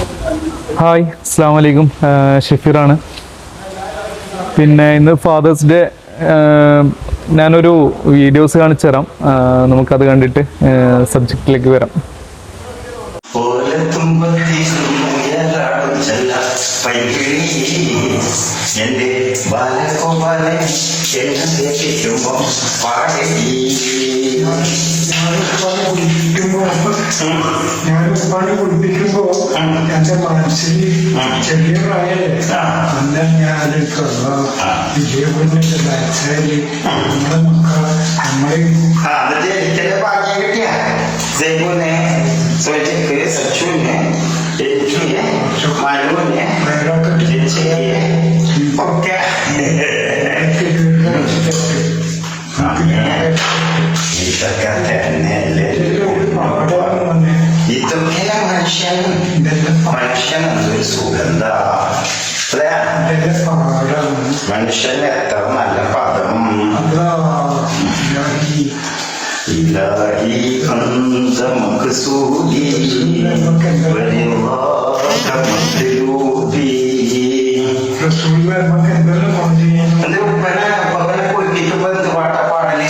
Hi അസ്സാം വലൈക്കും ഷഫീറാണ്. പിന്നെ ഇന്ന് ഫാദേഴ്സ് ഡേ ഞാനൊരു വീഡിയോസ് കാണിച്ചു തരാം. നമുക്കത് കണ്ടിട്ട് സബ്ജക്റ്റിലേക്ക് വരാം. എന്റെ ബാലഗോപാലൻ എന്നെ കേൾപ്പിക്കുമ്പോ പാടി ഞാൻ ഉപ്പാനെ കുടിപ്പിക്കുമ്പോ എന്റെ മനസ്സിൽ ചെറിയ പ്രായല്ലേ അന്ന് ഞാൻ വിജയപുരത്തിന്റെ ബാച്ചാൽ നമ്മളെ മക്കളെ നമ്മളെ ഭാഗ്യം കിട്ടിയ സച്ചുവിനെ. Jejuk ya, Sukmanun eh? ya, eh? Mereka kebiasa ya, eh? Oke. Kita kata nelayan, apa mana? Itu kira manusia, manusia nanti sukan dah. Tidak, manusia ni tak malam pada. बिल्लाही अंत मकसूदी वलिल्लाह मतलूबी रसूलुल्लाह मकन बल्ला पहुँचे अंदर पहले पहले कोई कितबंद वाटा पाड़ ले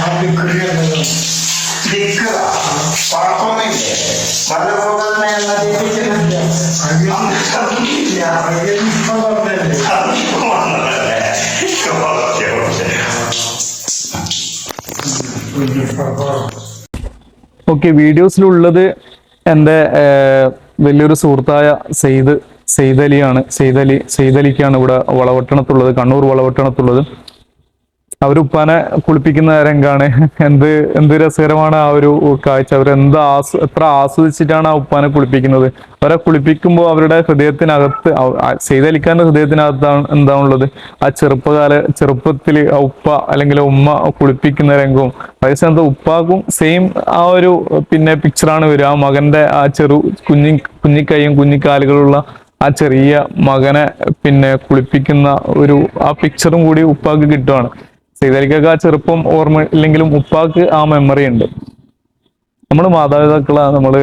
आप बिक्रिया बल्ला देखा पापा में मतलब बगल में अल्लाह देते चले हम सब किया ये भी सब अपने ഓക്കെ വീഡിയോസിലുള്ളത് എന്റെ വലിയൊരു സുഹൃത്തായ സെയ്ദ് അലി സെയ്ദ് അലിക്കാണ് ഇവിടെ വളവട്ടണത്തുള്ളത് കണ്ണൂർ വളവട്ടണത്തുള്ളത്. അവർ ഉപ്പാനെ കുളിപ്പിക്കുന്ന രംഗാണ്. എന്ത് എന്ത് രസകരമാണ് ആ ഒരു കാഴ്ച. അവർ എന്ത് ആസ് എത്ര ആസ്വദിച്ചിട്ടാണ് ആ ഉപ്പാനെ കുളിപ്പിക്കുന്നത്. അവരെ കുളിപ്പിക്കുമ്പോൾ അവരുടെ ഹൃദയത്തിനകത്ത് ചെയ്തലിക്കാന്റെ ഹൃദയത്തിനകത്താണ് എന്താണുള്ളത്? ആ ചെറുപ്പകാല ചെറുപ്പത്തിൽ ആ ഉപ്പ അല്ലെങ്കിൽ ഉമ്മ കുളിപ്പിക്കുന്ന രംഗവും വയസ്സെന്താ ഉപ്പാക്കും സെയിം ആ ഒരു പിന്നെ പിക്ചറാണ് വരിക. ആ മകന്റെ ആ ചെറു കുഞ്ഞി കുഞ്ഞിക്കൈയും കുഞ്ഞിക്കാലുകളുള്ള ആ ചെറിയ മകനെ പിന്നെ കുളിപ്പിക്കുന്ന ഒരു ആ പിക്ചറും കൂടി ഉപ്പാക്ക് കിട്ടുവാണ്. സീതലിക്കൊക്കെ ആ ചെറുപ്പം ഓർമ്മ ഇല്ലെങ്കിലും ഉപ്പാക്ക് ആ മെമ്മറി ഉണ്ട്. നമ്മൾ മാതാപിതാക്കളെ നമ്മൾ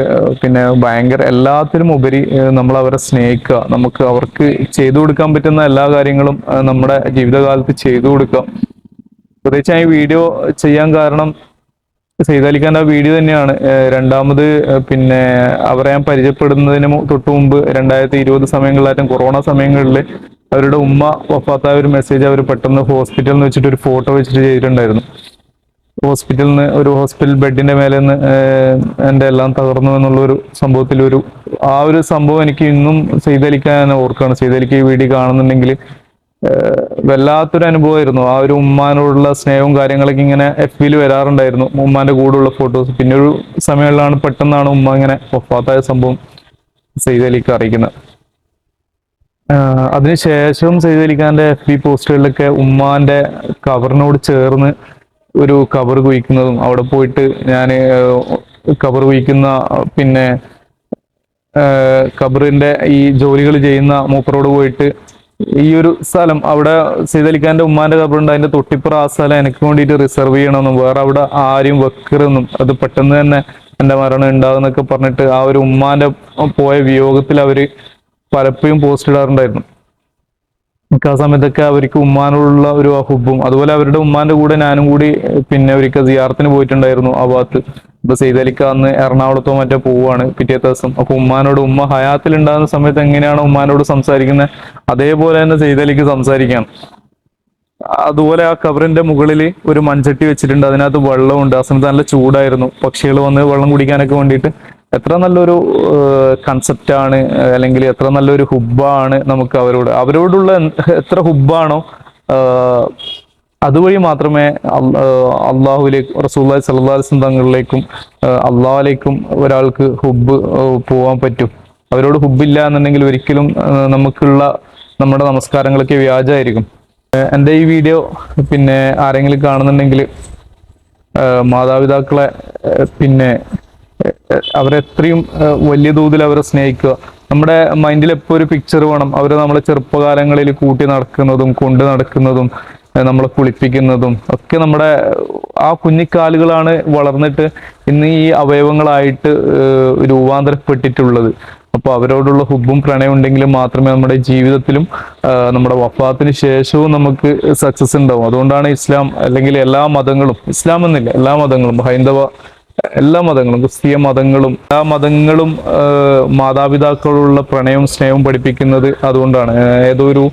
പിന്നെ ഭയങ്കര എല്ലാത്തിനും ഉപരി നമ്മൾ അവരെ സ്നേഹിക്കുക. നമുക്ക് അവർക്ക് ചെയ്തു കൊടുക്കാൻ പറ്റുന്ന എല്ലാ കാര്യങ്ങളും നമ്മുടെ ജീവിതകാലത്ത് ചെയ്തു കൊടുക്കാം. പ്രത്യേകിച്ച് ഈ വീഡിയോ ചെയ്യാൻ കാരണം സൈതാലിഖാന്റെ ആ വീഡിയോ തന്നെയാണ്. രണ്ടാമത് പിന്നെ അവരെ ഞാൻ പരിചയപ്പെടുന്നതിന് തൊട്ട് മുമ്പ് രണ്ടായിരത്തി ഇരുപത് സമയങ്ങളിലായിട്ടും കൊറോണ സമയങ്ങളിൽ അവരുടെ ഉമ്മ വഫാത്തായ ഒരു മെസ്സേജ് അവർ പെട്ടെന്ന് ഹോസ്പിറ്റലിൽ നിന്ന് വെച്ചിട്ട് ഒരു ഫോട്ടോ വെച്ചിട്ട് ചെയ്തിട്ടുണ്ടായിരുന്നു. ഹോസ്പിറ്റലിൽ നിന്ന് ഒരു ഹോസ്പിറ്റൽ ബെഡിന്റെ മേലെ നിന്ന് എന്റെ എല്ലാം തകർന്നു എന്നുള്ള ഒരു സംഭവത്തിൽ ഒരു ആ ഒരു സംഭവം എനിക്ക് ഇന്നും ചെയ്തലിക്കാൻ ഞാൻ ഓർക്കുകയാണ് ചെയ്തലിക്ക് ഈ വീഡിയോ കാണുന്നുണ്ടെങ്കിൽ വല്ലാത്തൊരു അനുഭവമായിരുന്നു. ആ ഒരു ഉമ്മാനോടുള്ള സ്നേഹവും കാര്യങ്ങളൊക്കെ ഇങ്ങനെ എഫ് ബിയിൽ വരാറുണ്ടായിരുന്നു. ഉമ്മാന്റെ കൂടെയുള്ള ഫോട്ടോസ് പിന്നെ ഒരു സമയങ്ങളിലാണ് പെട്ടെന്നാണ് ഉമ്മ ഇങ്ങനെ ഒഫാത്തായ സംഭവം സെയ്തലിക്ക് അറിയിക്കുന്നത്. അതിനുശേഷം സെയ്ദ് അലിഖാന്റെ എഫ് ബി പോസ്റ്റുകളിലൊക്കെ ഉമ്മാന്റെ കവറിനോട് ചേർന്ന് ഒരു കവർ കുഴിക്കുന്നതും അവിടെ പോയിട്ട് ഞാൻ കവർ കുഴിക്കുന്ന പിന്നെ കബറിന്റെ ഈ ജോലികൾ ചെയ്യുന്ന മൂപ്പറോട് പോയിട്ട് ഈ ഒരു സ്ഥലം അവിടെ സീതലിക്കാന്റെ ഉമ്മാന്റെ കബറുണ്ട്. അതിന്റെ തൊട്ടിപ്പുറം ആ സ്ഥലം എനിക്ക് വേണ്ടിയിട്ട് റിസർവ് ചെയ്യണമെന്നും വേറെ അവിടെ ആരും വെക്കരുതെന്നും അത് പെട്ടെന്ന് തന്നെ എന്റെ മരണം ഉണ്ടാകുന്നൊക്കെ പറഞ്ഞിട്ട് ആ ഒരു ഉമ്മാന്റെ പോയ വിയോഗത്തിൽ അവർ പലപ്പോഴും പോസ്റ്റ് ഇടാറുണ്ടായിരുന്നു. ആ സമയത്തൊക്കെ അവർക്ക് ഉമ്മാനോടുള്ള ഒരു ഹുബും അതുപോലെ അവരുടെ ഉമ്മാന്റെ കൂടെ ഞാനും കൂടി പിന്നെ അവർക്ക് സിയാർത്തിന് പോയിട്ടുണ്ടായിരുന്നു ആ ഭാഗത്ത്. ഇപ്പൊ സെയ്തലിക്ക അന്ന് എറണാകുളത്തോ മറ്റോ പോവാണ് പിറ്റേ ദിവസം. അപ്പൊ ഉമ്മാനോട് ഉമ്മ ഹയാത്തിൽ ഉണ്ടാകുന്ന സമയത്ത് എങ്ങനെയാണ് ഉമ്മാനോട് സംസാരിക്കുന്നത് അതേപോലെ തന്നെ സെയ്തലിക്ക് സംസാരിക്കാം. അതുപോലെ ആ കവറിന്റെ മുകളിൽ ഒരു മൺചട്ടി വെച്ചിട്ടുണ്ട്. അതിനകത്ത് വെള്ളമുണ്ട്. ആ സമയത്ത് നല്ല ചൂടായിരുന്നു. പക്ഷികൾ വന്ന് വെള്ളം കുടിക്കാനൊക്കെ വേണ്ടിയിട്ട് എത്ര നല്ലൊരു കൺസെപ്റ്റ് ആണ് അല്ലെങ്കിൽ എത്ര നല്ലൊരു ഹുബാണ് നമുക്ക് അവരോട്. അവരോടുള്ള എത്ര ഹുബാണോ അതുവഴി മാത്രമേ അള്ളാഹുലേക്ക് റസൂല്ലായി സല്ലാസ്ലം തങ്ങളിലേക്കും അള്ളാഹിലേക്കും ഒരാൾക്ക് ഹുബ് പോവാൻ പറ്റും. അവരോട് ഹുബില്ല എന്നുണ്ടെങ്കിൽ ഒരിക്കലും നമുക്കുള്ള നമ്മുടെ നമസ്കാരങ്ങളൊക്കെ വ്യാജമായിരിക്കും. എന്റെ ഈ വീഡിയോ പിന്നെ ആരെങ്കിലും കാണുന്നുണ്ടെങ്കിൽ മാതാപിതാക്കളെ പിന്നെ അവരെത്രയും വലിയ തോതിൽ അവരെ സ്നേഹിക്കുക. നമ്മുടെ മൈൻഡിൽ എപ്പോൾ ഒരു പിക്ചർ വേണം അവരെ നമ്മളെ ചെറുപ്പകാലങ്ങളിൽ കൂട്ടി നടക്കുന്നതും കൊണ്ട് നടക്കുന്നതും നമ്മളെ കുളിപ്പിക്കുന്നതും ഒക്കെ നമ്മുടെ ആ കുഞ്ഞിക്കാലുകളാണ് വളർന്നിട്ട് ഇന്ന് ഈ അവയവങ്ങളായിട്ട് രൂപാന്തരപ്പെട്ടിട്ടുള്ളത്. അപ്പോൾ അവരോടുള്ള ഹുബും പ്രണയം ഉണ്ടെങ്കിൽ മാത്രമേ നമ്മുടെ ജീവിതത്തിലും നമ്മുടെ വഫാത്തിന് ശേഷവും നമുക്ക് സക്സസ് ഉണ്ടാവും. അതുകൊണ്ടാണ് ഇസ്ലാം അല്ലെങ്കിൽ എല്ലാ മതങ്ങളും ഇസ്ലാം എന്നില്ല എല്ലാ മതങ്ങളും ഹൈന്ദവ എല്ലാ മതങ്ങളും ക്രിസ്തീയ മതങ്ങളും എല്ലാ മതങ്ങളും മാതാപിതാക്കളുള്ള പ്രണയവും സ്നേഹവും പഠിപ്പിക്കുന്നത് അതുകൊണ്ടാണ്. ഏതോ ഒരു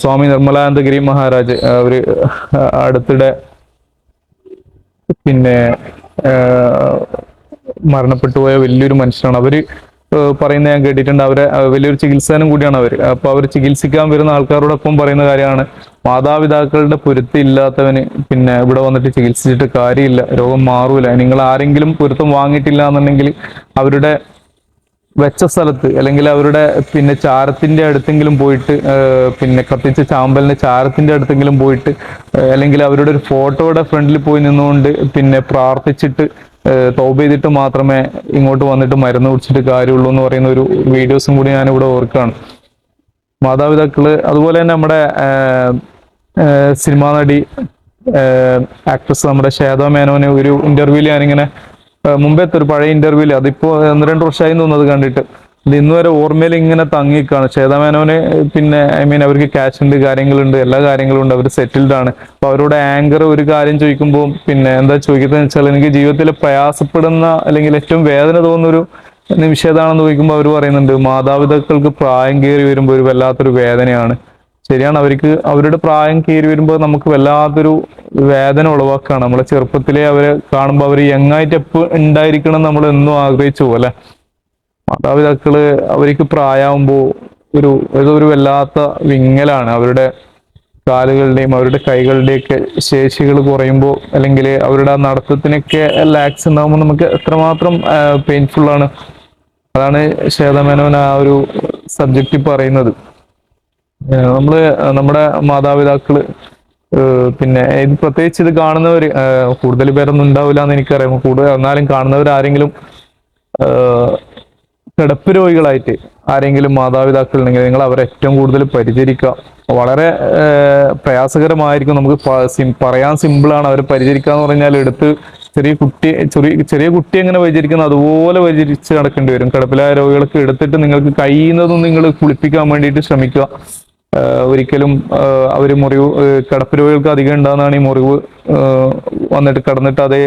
സ്വാമി നിർമ്മലാനന്ദഗിരി മഹാരാജ് അവർ അടുത്തിടെ പിന്നെ മരണപ്പെട്ടുപോയ വലിയൊരു മനുഷ്യനാണ്. അവർ പറയുന്ന ഞാൻ കേട്ടിട്ടുണ്ട്. അവരെ വലിയൊരു ചികിത്സനും കൂടിയാണ് അവർ അപ്പോൾ അവർ ചികിത്സിക്കാൻ വരുന്ന ആൾക്കാരോടൊപ്പം പറയുന്ന കാര്യമാണ്. മാതാപിതാക്കളുടെ പൊരുത്തം ഇല്ലാത്തവന് പിന്നെ ഇവിടെ വന്നിട്ട് ചികിത്സിച്ചിട്ട് കാര്യമില്ല. രോഗം മാറൂല. നിങ്ങൾ ആരെങ്കിലും പൊരുത്തം വാങ്ങിയിട്ടില്ല എന്നുണ്ടെങ്കിൽ അവരുടെ വെച്ച സ്ഥലത്ത് അല്ലെങ്കിൽ അവരുടെ പിന്നെ ചാരത്തിന്റെ അടുത്തെങ്കിലും പോയിട്ട് പിന്നെ കത്തിച്ച ചാമ്പലിന്റെ ചാരത്തിന്റെ അടുത്തെങ്കിലും പോയിട്ട് അല്ലെങ്കിൽ അവരുടെ ഒരു ഫോട്ടോയുടെ ഫ്രണ്ടിൽ പോയി നിന്നുകൊണ്ട് പിന്നെ പ്രാർത്ഥിച്ചിട്ട് തൗബ ചെയ്തിട്ട് മാത്രമേ ഇങ്ങോട്ട് വന്നിട്ട് മരുന്ന് കുടിച്ചിട്ട് കാര്യമുള്ളൂ എന്ന് പറയുന്ന ഒരു വീഡിയോസും കൂടി ഞാനിവിടെ ഓർക്കുകയാണ്. മാതാപിതാക്കൾ അതുപോലെ തന്നെ നമ്മുടെ സിനിമാ നടി ആക്ട്രസ് നമ്മുടെ ശ്വേത മേനോന് ഒരു ഇന്റർവ്യൂൽ ഞാനിങ്ങനെ മുമ്പത്തെ ഒരു പഴയ ഇന്റർവ്യൂൽ അതിപ്പോ ഒന്ന് രണ്ട് വർഷമായി തോന്നുന്നത് കണ്ടിട്ട്. ഇത് ഇന്ന് വരെ ഓർമ്മയിൽ ഇങ്ങനെ തങ്ങിക്കാണ് ശ്വേത മേനോന് പിന്നെ ഐ മീൻ അവർക്ക് ക്യാഷ് ഉണ്ട് കാര്യങ്ങളുണ്ട് എല്ലാ കാര്യങ്ങളും ഉണ്ട്. അവർ സെറ്റിൽഡ് ആണ്. അപ്പൊ അവരോട് ആങ്കർ ഒരു കാര്യം ചോദിക്കുമ്പോൾ പിന്നെ എന്താ ചോദിക്കുന്നത് വെച്ചാൽ എനിക്ക് ജീവിതത്തിൽ പ്രയാസപ്പെടുന്ന അല്ലെങ്കിൽ ഏറ്റവും വേദന തോന്നുന്ന ഒരു ഏതാണെന്ന് ചോദിക്കുമ്പോൾ അവർ പറയുന്നുണ്ട് മാതാപിതാക്കൾക്ക് പ്രായം കയറി വരുമ്പോൾ ഒരു വല്ലാത്തൊരു വേദനയാണ്. ശരിയാണ് അവർക്ക് അവരുടെ പ്രായം കയറി വരുമ്പോൾ നമുക്ക് വല്ലാത്തൊരു വേദന ഉളവാക്കുകയാണ്. നമ്മളെ ചെറുപ്പത്തിലെ അവരെ കാണുമ്പോൾ അവർ യങ്ങായിട്ട് എപ്പോൾ ഉണ്ടായിരിക്കണം നമ്മൾ എന്നും ആഗ്രഹിച്ചു പോലെ. മാതാപിതാക്കൾ അവർക്ക് പ്രായമാകുമ്പോൾ ഒരു ഏതൊരു വല്ലാത്ത വിങ്ങലാണ്. അവരുടെ കാലുകളുടെയും അവരുടെ കൈകളുടെയൊക്കെ ശേഷികൾ കുറയുമ്പോൾ അല്ലെങ്കിൽ അവരുടെ ആ നടത്തത്തിനൊക്കെ ലാക്സ് ഉണ്ടാകുമ്പോൾ നമുക്ക് എത്രമാത്രം പെയിൻഫുൾ ആണ്. അതാണ് ശ്വേതമേനോൻ ആ ഒരു സബ്ജക്റ്റ് പറയുന്നത്. നമ്മൾ നമ്മുടെ മാതാപിതാക്കൾ പിന്നെ ഇത് പ്രത്യേകിച്ച് ഇത് കാണുന്നവർ കൂടുതൽ പേരൊന്നും ഉണ്ടാവില്ല എന്ന് എനിക്കറിയാം. കൂടുതൽ എന്നാലും കാണുന്നവർ ആരെങ്കിലും കിടപ്പ് രോഗികളായിട്ട് ആരെങ്കിലും മാതാപിതാക്കൾ ഉണ്ടെങ്കിൽ നിങ്ങൾ അവരെ ഏറ്റവും കൂടുതൽ പരിചരിക്കുക. വളരെ പ്രയാസകരമായിരിക്കും നമുക്ക് പറയാൻ സിമ്പിളാണ് അവരെ പരിചരിക്കുക എന്ന് പറഞ്ഞാൽ എടുത്ത് ചെറിയ കുട്ടി ചെറിയ ചെറിയ കുട്ടി എങ്ങനെ പരിചരിക്കുന്നത് അതുപോലെ പരിചരിച്ച് നടക്കേണ്ടി വരും. കിടപ്പിലായ രോഗികൾക്ക് എടുത്തിട്ട് നിങ്ങൾക്ക് കഴിയുന്നതും നിങ്ങൾ കുളിപ്പിക്കാൻ വേണ്ടിയിട്ട് ശ്രമിക്കുക. ഒരിക്കലും അവർ മുറിവ് കിടപ്പ് രോഗികൾക്ക് അധികം ഉണ്ടാകുന്നതാണ് ഈ മുറിവ് വന്നിട്ട് കിടന്നിട്ട് അതേ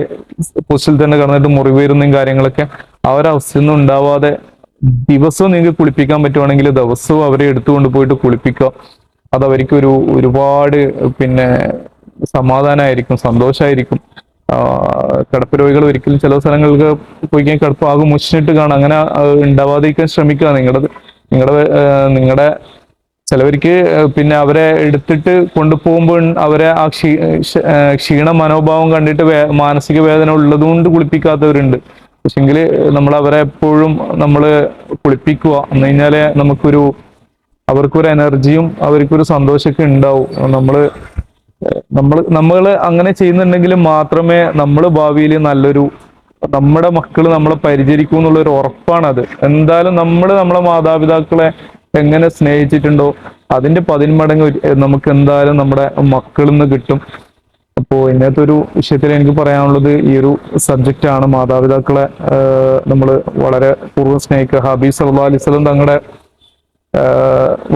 പോസ്റ്റിൽ തന്നെ കിടന്നിട്ട് മുറിവ് വരുന്നതും കാര്യങ്ങളൊക്കെ. ആ ഒരു അവസ്ഥയൊന്നും ഉണ്ടാവാതെ ദിവസവും നിങ്ങൾക്ക് കുളിപ്പിക്കാൻ പറ്റുവാണെങ്കിൽ ദിവസവും അവരെ എടുത്തുകൊണ്ട് പോയിട്ട് കുളിപ്പിക്കുക. അത് അവർക്ക് ഒരു ഒരുപാട് പിന്നെ സമാധാനമായിരിക്കും സന്തോഷമായിരിക്കും. കിടപ്പ് രോഗികൾ ഒരിക്കലും ചില സ്ഥലങ്ങൾക്ക് പോയി കിടപ്പ് ആകെ മുഷിഞ്ഞിട്ട് കാണാം. അങ്ങനെ ഉണ്ടാവാതിരിക്കാൻ ശ്രമിക്കുക. നിങ്ങളുടെ നിങ്ങളുടെ നിങ്ങളുടെ ചിലവർക്ക് പിന്നെ അവരെ എടുത്തിട്ട് കൊണ്ടുപോകുമ്പോൾ അവരെ ആ ക്ഷീ ക്ഷീണ മനോഭാവം കണ്ടിട്ട് മാനസിക വേദന ഉള്ളതുകൊണ്ട് കുളിപ്പിക്കാത്തവരുണ്ട്. പക്ഷെങ്കിൽ നമ്മൾ അവരെ എപ്പോഴും നമ്മൾ കുളിപ്പിക്കുക. എന്ന് കഴിഞ്ഞാൽ നമുക്കൊരു അവർക്കൊരു എനർജിയും അവർക്കൊരു സന്തോഷമൊക്കെ ഉണ്ടാവും. നമ്മൾ നമ്മൾ നമ്മൾ അങ്ങനെ ചെയ്യുന്നുണ്ടെങ്കിൽ മാത്രമേ നമ്മൾ ഭാവിയിൽ നല്ലൊരു നമ്മുടെ മക്കൾ നമ്മളെ പരിചരിക്കും എന്നുള്ള ഒരു ഉറപ്പാണത്. എന്തായാലും നമ്മൾ നമ്മളെ മാതാപിതാക്കളെ എങ്ങനെ സ്നേഹിച്ചിട്ടുണ്ടോ അതിന്റെ പതിന്മടങ്ങ് നമുക്ക് എന്തായാലും നമ്മുടെ മക്കളിൽ നിന്ന് കിട്ടും. അപ്പോൾ ഇന്നത്തെ ഒരു വിഷയത്തിൽ എനിക്ക് പറയാനുള്ളത് ഈ ഒരു സബ്ജക്റ്റ് ആണ് മാതാപിതാക്കളെ നമ്മൾ വളരെ പൂർവം സ്നേഹിക്കുക. ഹബീബ് സല്ലാ അലിസ്ലം തങ്ങളുടെ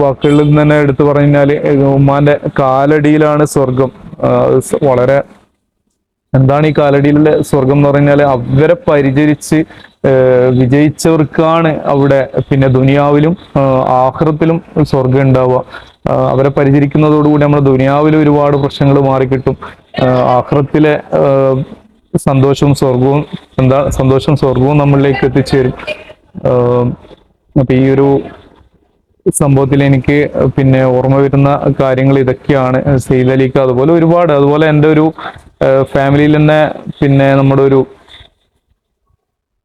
വാക്കുകളിൽ നിന്ന് തന്നെ എടുത്തു പറഞ്ഞാൽ ഉമ്മാന്റെ കാലടിയിലാണ് സ്വർഗം വളരെ എന്താണ് ഈ കാലടിയിലെ സ്വർഗം എന്ന് പറഞ്ഞാൽ അവരെ പരിചരിച്ച് വിജയിച്ചവർക്കാണ് അവിടെ പിന്നെ ദുനിയാവിലും ആഹ്റത്തിലും സ്വർഗം ഉണ്ടാവുക. അവരെ പരിചരിക്കുന്നതോടുകൂടി നമ്മുടെ ദുനിയാവിൽ ഒരുപാട് പ്രശ്നങ്ങൾ മാറിക്കിട്ടും. ആഹ്റത്തിലെ സന്തോഷവും സ്വർഗവും എന്താ സന്തോഷവും സ്വർഗവും നമ്മളിലേക്ക് എത്തിച്ചേരും. അപ്പൊ ഈ ഒരു സംഭവത്തിൽ എനിക്ക് പിന്നെ ഓർമ്മ വരുന്ന കാര്യങ്ങൾ ഇതൊക്കെയാണ്. സെയ്ദ് അലിക്ക് അതുപോലെ ഒരുപാട്. അതുപോലെ എന്റെ ഒരു ഫാമിലിയിൽ തന്നെ പിന്നെ നമ്മുടെ ഒരു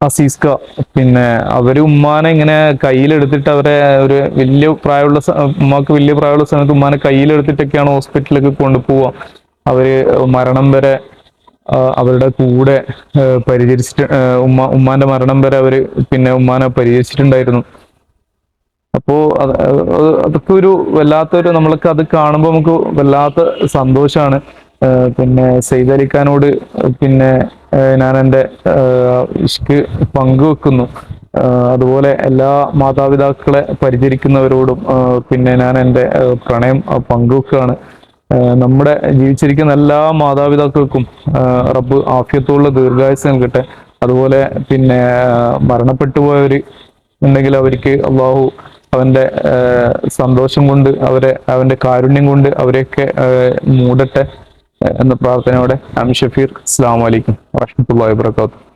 അസീസ്ക പിന്നെ അവർ ഉമ്മാനെ ഇങ്ങനെ കയ്യിലെടുത്തിട്ട് അവരെ ഒരു വലിയ പ്രായമുള്ള ഉമ്മക്ക് വലിയ പ്രായമുള്ള സമയത്ത് ഉമ്മാനെ കയ്യിലെടുത്തിട്ടൊക്കെയാണ് ഹോസ്പിറ്റലിലേക്ക് കൊണ്ടുപോവുക അവർ മരണം വരെ അവരുടെ കൂടെ പരിചരിച്ചിട്ട് ഉമ്മ ഉമ്മാന്റെ മരണം വരെ അവർ പിന്നെ ഉമ്മാനെ പരിചരിച്ചിട്ടുണ്ടായിരുന്നു. അപ്പോ അത് അത് അതൊക്കെ ഒരു വല്ലാത്തൊരു നമ്മൾക്ക് അത് കാണുമ്പോൾ നമുക്ക് വല്ലാത്ത സന്തോഷമാണ് പിന്നെ സെയ്ദ് അലിഖാനോട് പിന്നെ ഞാൻ എന്റെ ഇഷ്ക് പങ്കുവെക്കുന്നു അതുപോലെ എല്ലാ മാതാപിതാക്കളെ പരിചരിക്കുന്നവരോടും പിന്നെ ഞാൻ എന്റെ പ്രണയം പങ്കുവെക്കുകയാണ് നമ്മുടെ ജീവിച്ചിരിക്കുന്ന എല്ലാ മാതാപിതാക്കൾക്കും റബ്ബ് ആഫ്യത്തുള്ള ദീർഘായുസ് നൽകട്ടെ. അതുപോലെ പിന്നെ മരണപ്പെട്ടു പോയവര് ഉണ്ടെങ്കിൽ അവർക്ക് അള്ളാഹു അവന്റെ സന്തോഷം കൊണ്ട് അവരെ അവന്റെ കാരുണ്യം കൊണ്ട് അവരെയൊക്കെ മൂടട്ടെ. എന്ന പ്രാർത്ഥനയോടെ അം ഷഫീർ അസ്സാം വലൈക്കും വാഹമത്തല്ലാ വാബർക്കാത്തു